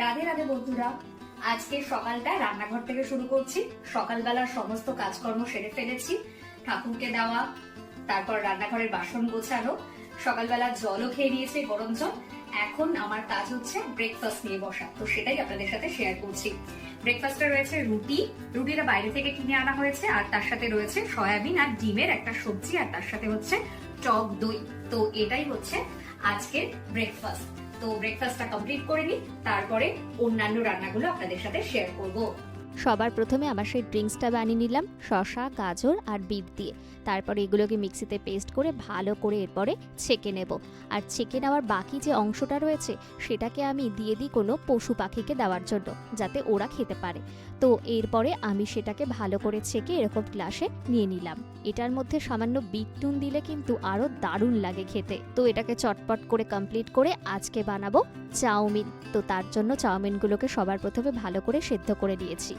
রাধে রাধে বন্ধুরা, আজকে সকালটা রান্নাঘর থেকে শুরু করছি। সকালবেলার সমস্ত কাজকর্ম সেরে ফেলেছি। ঠাকুরকে দেওয়া, তারপর রান্নাঘরের বাসন গোছানো, সকালবেলা জলও খেয়ে নিয়েছে গরম জল। এখন আমার কাজ হচ্ছে ব্রেকফাস্ট নিয়ে বসা, তো সেটাই আপনাদের সাথে শেয়ার করছি। ব্রেকফাস্টে রয়েছে রুটি, রুটিটা বাইরে থেকে কিনে আনা হয়েছে, আর তার সাথে রয়েছে সয়াবিন আর ডিমের একটা সবজি, আর তার সাথে হচ্ছে টক দই। তো এটাই হচ্ছে আজকের ব্রেকফাস্ট তো ব্রেকফাস্টটা কমপ্লিট করে নিই তারপরে অন্যান্য রান্নাগুলো আপনাদের সাথে শেয়ার করব। সবার প্রথমে আমার সেই ড্রিঙ্কসটা বানিয়ে নিলাম, শসা, গাজর আর বিট দিয়ে। তারপরে এগুলোকে মিক্সিতে পেস্ট করে ভালো করে এরপরে ছেঁকে নেব। আর ছেঁকে নেওয়ার বাকি যে অংশটা রয়েছে, সেটাকে আমি দিয়ে দিই কোনো পশু পাখিকে দেওয়ার জন্য, যাতে ওরা খেতে পারে। তো এরপরে আমি সেটাকে ভালো করে ছেঁকে এরকম গ্লাসে নিয়ে নিলাম। এটার মধ্যে সামান্য বিট নুন দিলে কিন্তু আরও দারুণ লাগে খেতে। তো এটাকে চটপট করে কমপ্লিট করে আজকে বানাবো চাউমিন। তো তার জন্য চাউমিনগুলোকে সবার প্রথমে ভালো করে সেদ্ধ করে নিয়েছি।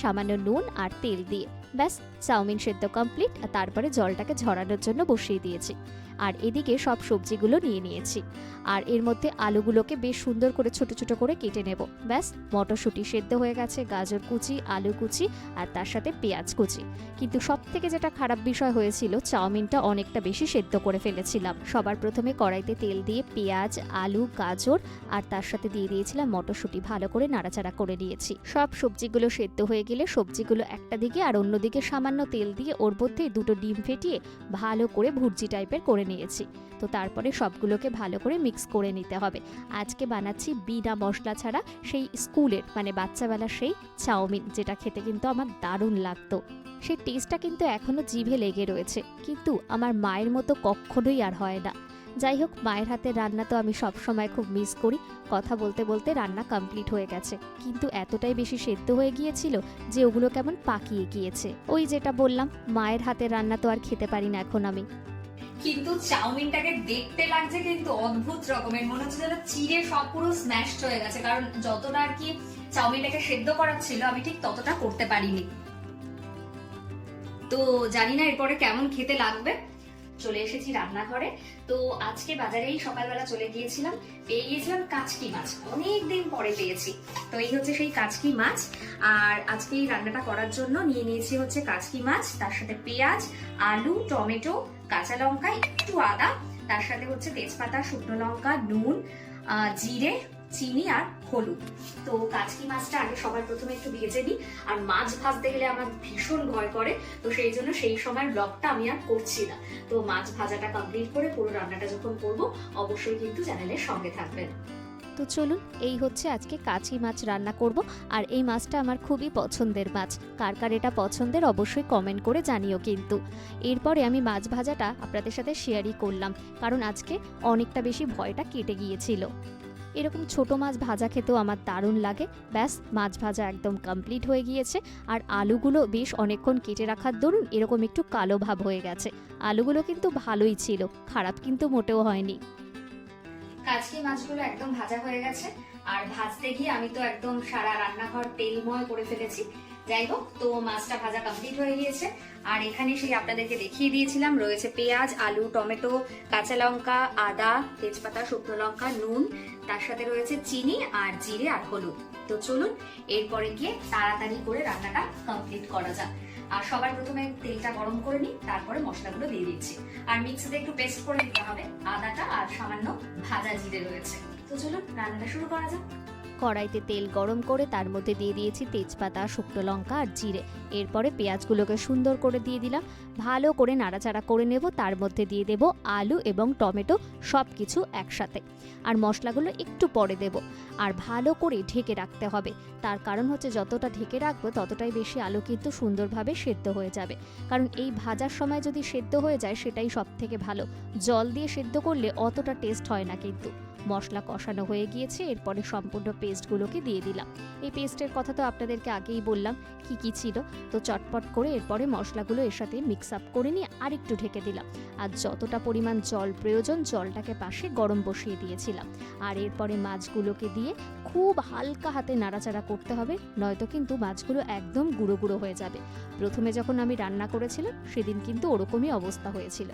সামান্য নুন আর তেল দিয়ে। ব্যাস, চাউমিন সেদ্ধ কমপ্লিট আর তারপরে জলটাকে ঝরানোর জন্য বসিয়ে দিয়েছি। আর এদিকে সব সবজিগুলো নিয়ে নিয়েছি। আর এর মধ্যে আলুগুলোকে বেশ সুন্দর করে ছোট ছোট করে কেটে নেব। ব্যাস, মটরশুঁটি সেদ্ধ হয়ে গেছে, গাজর কুচি, আলু কুচি, আর তার সাথে পেঁয়াজ কুচি। কিন্তু সব থেকে যেটা খারাপ বিষয় হয়েছিল, চাউমিনটা অনেকটা বেশি সেদ্ধ করে ফেলেছিলাম। সবার প্রথমে কড়াইতে তেল দিয়ে পেঁয়াজ, আলু, গাজর, আর তার সাথে দিয়ে দিয়েছিলাম মটরশুঁটি। ভালো করে নাড়াচাড়া করে নিয়েছি। সব সবজিগুলো সেদ্ধ হয়ে গেলে সবজিগুলো একটা দিকে আর অন্যদিকে সামান্য তেল দিয়ে ওর মধ্যে দুটো ডিম ফেটিয়ে ভালো করে ভুর্জি টাইপের করে নিয়েছি। তো তারপরে সবগুলোকে ভালো করে মিক্স করে নিতে হবে। আজকে বানাচ্ছি বিনা মশলা ছাড়া সেই স্কুলের মানে বাচ্চাবেলার সেই চাউমিন, যেটা খেতে কিন্তু আমার দারুণ লাগতো। সেই টেস্টটা কিন্তু এখনও জিভে লেগে রয়েছে। কিন্তু আমার মায়ের মতো কখনোই আর হয় না। যাই হোক, মায়ের হাতের রান্না তো আমি সব সময় খুব মিস করি। কথা বলতে বলতে রান্না কমপ্লিট হয়ে গেছে। কিন্তু এতটাই বেশি সেদ্ধ হয়ে গিয়েছিল যে ওগুলো কেমন পাকিয়ে গিয়েছে। ওই যেটা বললাম, মায়ের হাতের রান্না তো আর খেতে পারি না এখন আমি। কিন্তু চাউমিনটাকে দেখতে লাগছে কিন্তু অদ্ভুত রকমের। মনে হচ্ছে যেন চিড়ে সব পুরো স্ম্যাশড হয়ে গেছে। কারণ যতটা আর কি চাউমিনটাকে সেদ্ধ করার ছিল, আমি ঠিক ততটা করতে পারিনি। তো জানি না এরপরে কেমন খেতে লাগবে। চলে এসেছি রান্নাঘরে। তো আজকে বাজারেই সকালবেলা চলে গিয়েছিলাম, পেয়ে গিয়েছিলাম কাচকি মাছ। অনেক দিন পরে পেয়েছি। তো এই হচ্ছে সেই কাচকি মাছ। আর আজকে এই রান্নাটা করার জন্য নিয়ে নিয়েছি হচ্ছে কাচকি মাছ, তার সাথে পেঁয়াজ, আলু, টমেটো, কাঁচা লঙ্কা, একটু আদা, তার সাথে হচ্ছে তেজপাতা, শুকনো লঙ্কা, নুন জিরে চিনি আর হলুদ। তো কাচকি মাছটা আগে সবার প্রথমে একটু ভেজে নিই। আর মাছ ভাজতে গেলে আমার ভীষণ ভয় করে, তো সেই জন্য সেই সময় ব্লগটা আমি আর করছি না। তো মাছ ভাজাটা কমপ্লিট করে পুরো রান্নাটা যখন করব, অবশ্যই কিন্তু চ্যানেলের সঙ্গে থাকবেন। তো চলুন, এই হচ্ছে আজকে কাচি মাছ রান্না করব। আর এই মাছটা আমার খুবই পছন্দের মাছ। কার কার এটা পছন্দের অবশ্যই কমেন্ট করে জানিও কিন্তু। এরপরে আমি মাছ ভাজাটা আপনাদের সাথে শেয়ারই করলাম, কারণ আজকে অনেকটা বেশি ভয়টা কেটে গিয়েছিল। এরকম ছোট মাছ ভাজা খেতেও আমার দারুণ লাগে। ব্যাস, মাছ ভাজা একদম কমপ্লিট হয়ে গিয়েছে। আর আলুগুলো বেশ অনেকক্ষণ কেটে রাখার দরুন এরকম একটু কালো ভাব হয়ে গেছে। আলুগুলো কিন্তু ভালোই ছিল, খারাপ কিন্তু মোটেও হয়নি। কাচকি মাছগুলো একদম ভাজা হয়ে গেছে। আর ভাজতে গিয়ে আমি তো একদম সারা রান্নাঘর তেলময় করে ফেলেছি। যাই হোক, তো মাছটা ভাজা কমপ্লিট হয়ে গিয়েছে। আর এখানে সেই আপনাদেরকে দেখিয়ে দিয়েছিলাম, রয়েছে পেঁয়াজ, আলু, টমেটো, কাঁচা লঙ্কা, আদা, তেজপাতা, শুকনো লঙ্কা, নুন, তার সাথে রয়েছে চিনি আর জিরে আর হলুদ। তো চলুন, এরপরে গিয়ে তাড়াতাড়ি করে রান্নাটা কমপ্লিট করা যাক। আর সবার প্রথমে তেলটা গরম করে নিই, তারপরে মশলাগুলো দিয়ে দিচ্ছি। আর মিক্সিতে একটু পেস্ট করে দিতে হবে, আদাটা আর সামান্য ভাজা জিরে রয়েছে। তো চলুন, রান্নাটা শুরু করা যাক। কড়াইতে তেল গরম করে তার মধ্যে দিয়ে দিয়েছি তেজপাতা, শুকনো লঙ্কা আর জিরে। এরপরে পেঁয়াজগুলোকে সুন্দর করে দিয়ে দিলাম। ভালো করে নাড়াচাড়া করে নেব। তার মধ্যে দিয়ে দেব আলু এবং টমেটো সব কিছু একসাথে। আর মশলাগুলো একটু পরে দেব। আর ভালো করে ঢেকে রাখতে হবে। তার কারণ হচ্ছে যতটা ঢেকে রাখব ততটাই বেশি আলু কিন্তু সুন্দরভাবে সেদ্ধ হয়ে যাবে। কারণ এই ভাজার সময় যদি সেদ্ধ হয়ে যায় সেটাই সব থেকে ভালো। জল দিয়ে সেদ্ধ করলে অতটা টেস্ট হয় না কিন্তু। মশলা কষানো হয়ে গিয়েছে, এরপরে সম্পূর্ণ পেস্টগুলোকে দিয়ে দিলাম। এই পেস্টের কথা তো আপনাদেরকে আগেই বললাম, কি কি ছিল? তো চটপট করে এরপরে মশলাগুলো এর সাথে মিক্স আপ করে নিয়ে আরেকটু ঢেকে দিলাম। আর যতটা পরিমাণ জল প্রয়োজন, জলটাকে পাশে গরম বসিয়ে দিয়েছিলাম। আর এরপরে মাছগুলোকে দিয়ে খুব হালকা হাতে নাড়াচাড়া করতে হবে, নয়তো কিন্তু মাছগুলো একদম গুঁড়ো গুঁড়ো হয়ে যাবে। প্রথমে যখন আমি রান্না করেছিলাম, সেদিন কিন্তু ওরকমই অবস্থা হয়েছিল।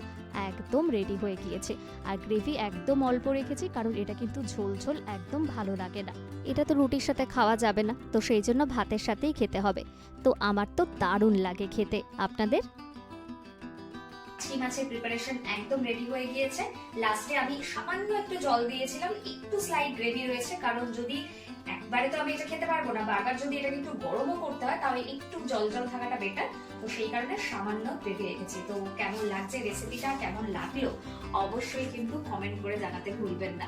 একদম রেডি হয়ে গিয়েছে। আর গ্রেভি একদম অল্প রেখেছি, কারণ এটা কিন্তু ঝোল ঝোল একদম ভালো লাগে না। এটা তো রুটির সাথে খাওয়া যাবে না, তো সেই জন্য ভাতের সাথেই খেতে হবে। তো আমার তো দারুণ লাগে খেতে। আপনাদের? মাছের প্রিপারেশন একদম রেডি হয়ে গিয়েছে। লাস্টে আমি সামান্য একটু জল দিয়েছিলাম, একটু স্লাইড গ্রেভি রয়েছে, কারণ যদি একবারে তো আমি এটা খেতে পারব না বারবার যদি এটাকে একটু গরমও করতে হয়, তাহলে একটু জল জল থাকাটা বেটার তো সেই কারণে সামান্য গ্রেভি রেখেছি। তো কেমন লাগছে রেসিপিটা কেমন লাগল, অবশ্যই কিন্তু কমেন্ট করে জানাতে ভুলবেন না।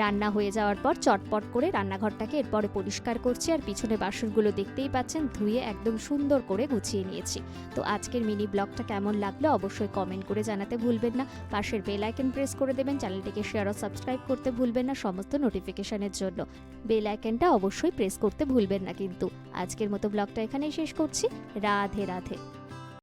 রান্না হয়ে যাওয়ার পর চটপট করে রান্নাঘরটাকে এরপরে পরিষ্কার করছি আর পিছনে বাসনগুলো দেখতেই পাচ্ছেন, ধুয়ে একদম সুন্দর করে গুছিয়ে নিয়েছি। তো আজকের মিনি ব্লগটা কেমন লাগল অবশ্যই কমেন্ট করে জানাতে ভুলবেন না। পাশের বেল আইকন প্রেস করে দেবেন, চ্যানেলটিকে শেয়ার ও সাবস্ক্রাইব করতে ভুলবেন না সমস্ত নোটিফিকেশনের জন্য। বেল আইকনটা অবশ্যই প্রেস করতে ভুলবেন না কিন্তু। আজকের মতো ব্লগটা এখানেই শেষ করছি। রাধে রাধে।